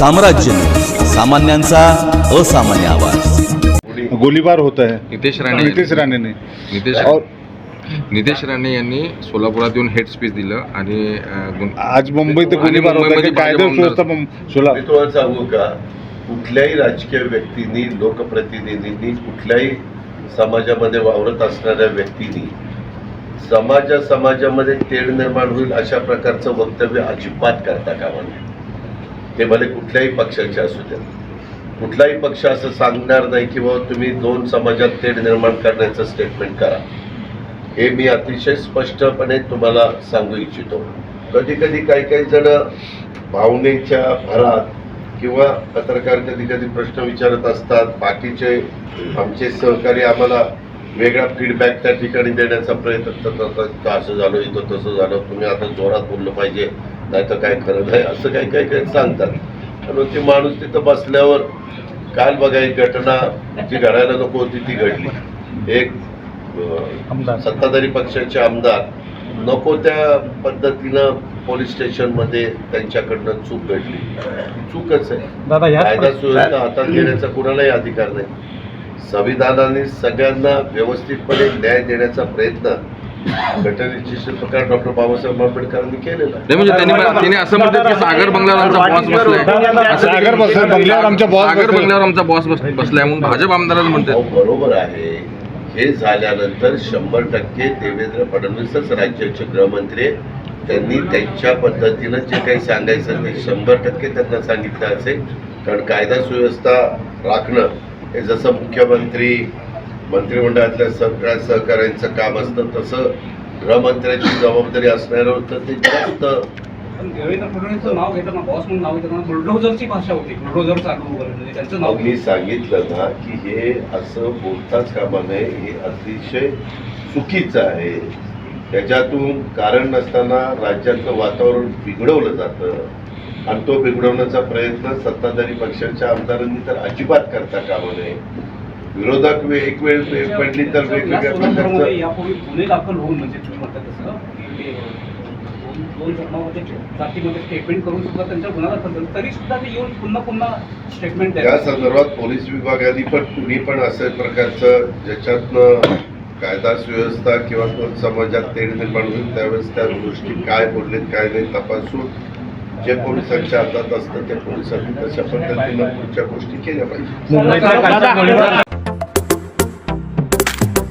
साम्राज्य. सामान्यांचा असामान्य आवाज. गोलीबार होता है नितेश राणे नितीश राणे ने नितेश और नितेश राणे यांनी सोलापुरात येऊन हेड स्पीच दिलं आणि आज मुंबईत गोलीबार होता मुंबईमध्ये की कायदा सांगू का? कुठल्याही राजकीय व्यक्तींनी लोकप्रतिनिधींनी कुठल्याही समाजामध्ये वावरत असणाऱ्या व्यक्तींनी समाजा समाजामध्ये तेढ निर्माण होईल अशा प्रकारचं वक्तव्य अजिबात करता कामा नये. ते भले कुठल्याही पक्षाचे असू द्या. कुठलाही पक्ष असं सांगणार नाही की बाबा तुम्ही दोन समाजात तेढ निर्माण करण्याचं स्टेटमेंट करा. हे मी अतिशय स्पष्टपणे तुम्हाला सांगू इच्छितो. कधी कधी काही काही जण भावनेच्या भरात किंवा पत्रकार कधी कधी प्रश्न विचारत असतात. बाकीचे आमचे सहकारी आम्हाला वेगळा फीडबॅक त्या ठिकाणी देण्याचा प्रयत्न करतात. का असं झालं इथं तसं झालं तुम्ही आता जोरात बोललं पाहिजे. नाही तर काय खरं नाही असं काही काही काही सांगतात. आणि ते माणूस तिथं बसल्यावर काल बघा एक घटना जी घडायला नको होती ती घडली. एक सत्ताधारी पक्षाचे आमदार नको त्या पद्धतीनं पोलीस स्टेशनमध्ये त्यांच्याकडनं चूक घडली. चूकच आहे. कायदा सुव्यवस्था हातात घेण्याचा कुणालाही अधिकार नाही. संविधानाने सगळ्यांना व्यवस्थितपणे न्याय देण्याचा प्रयत्न घटनेचे शिल्पकार डॉक्टर बाबासाहेब आंबेडकरांनी केलेला आहे. नाही म्हणजे त्यांनी त्यांनी असं म्हणतात की सागर बंगल्यावर आमचा बॉस बसलाय. असं सागर बंगल्यावर boss सागर बसलाय. बंगल्यावर आमचा बॉस बसलाय म्हणून भाजप आमदारांना अहो, म्हणतात बरोबर आहे. हे झाल्यानंतर शंभर टक्के देवेंद्र फडणवीसच राज्याचे गृहमंत्री आहे. त्यांनी त्यांच्या पद्धतीनं जे काही सांगायचं ते शंभर टक्के त्यांना सांगितलं असेल. कारण कायदा सुव्यवस्था राखणं हे जसं मुख्यमंत्री मंत्रिमंडळातल्या सगळ्या सहकाऱ्यांचं काम असतं तसं गृहमंत्र्याची जबाबदारी असणारं होतं ते जास्त. देवेंद्र फडणवीसचं नाव घेताना बॉस म्हणून नाव घेताना बुलडोझरची भाषा होती बुलडोझर चालू वगैरे म्हणजे त्यांचं नाव मी सांगितलं ना की हे असं बोलताच कामा नये हे अतिशय चुकीचं आहे. त्याच्यातून कारण नसताना राज्यातलं वातावरण बिघडवलं जातं. आणि तो बिघडवण्याचा प्रयत्न सत्ताधारी पक्षाच्या आमदारांनी तर अजिबात करता कामा नये. विरोधक वे- एक वेळ पडली तर या वेगवेगळ्या गुन्हे दाखल होऊन म्हणजे तुम्ही म्हणता तसं की ते दोन दोन घटनामध्ये जातीमध्ये स्टेटमेंट करून सुद्धा त्यांच्या गुन्हा दाखल झाला. तरी सुद्धा ते येऊन पुन्हा पुन्हा स्टेटमेंट या द्यायला संदर्भात पोलीस विभागाने पण कुणी पण असं प्रकारचं ज्याच्यातनं कायदा सुव्यवस्था किंवा कोण समाजात तेढ निर्माण होईल त्यावेळेस त्या गोष्टी काय बोललेत काय नाही तपासून जे पोलिसांच्या हातात असतं त्या पोलिसांनी तशा पद्धतीनं पुढच्या गोष्टी केल्या पाहिजे